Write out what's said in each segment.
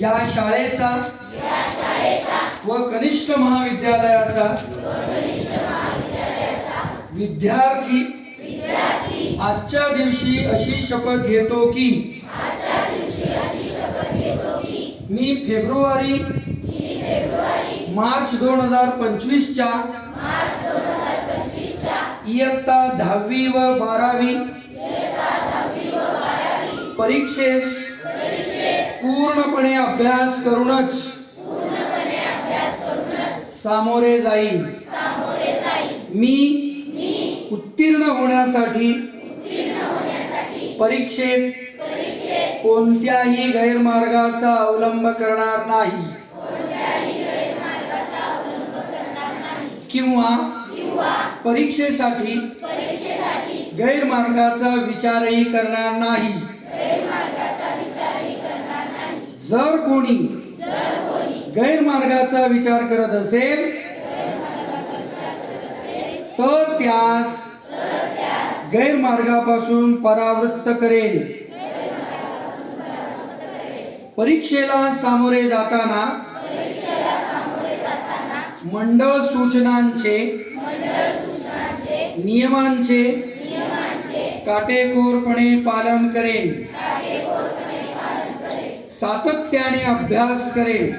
या शाळेचा व कनिष्ठ महाविद्यालयाचा विद्यार्थी आजच्या दिवशी अशी शपथ घेतो की मी फेब्रुवारी मार्च दोन हजार पंचवीसच्या इयत्ता दहावी व बारावी परीक्षेस पूर्णपणे अभ्यास करूनच सामोरे जाईल मी उत्तीर्ण होण्यासाठी परीक्षेत कोणत्याही गैरमार्गाचा अवलंब करणार नाही. किंवा परीक्षेसाठी गैरमार्गाचा विचारही करणार नाही. जर कोणी गैरमार्गाचा विचार करत असेल तर त्यास गैरमार्गापासून परावृत्त करेल. परीक्षेला सामोरे जाताना मंडळ सूचनांचे नियमांचे काटेकोरपणे पालन करेल. सातत्याने अभ्यास करेल.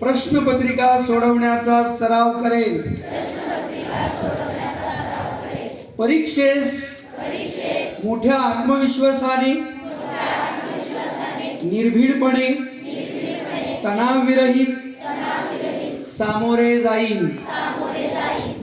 प्रश्नपत्रिका सोडवण्याचा सराव करेल. परीक्षेस मोठ्या आत्मविश्वासाने निर्भीडपणे तणावविरहित सामोरे जाईल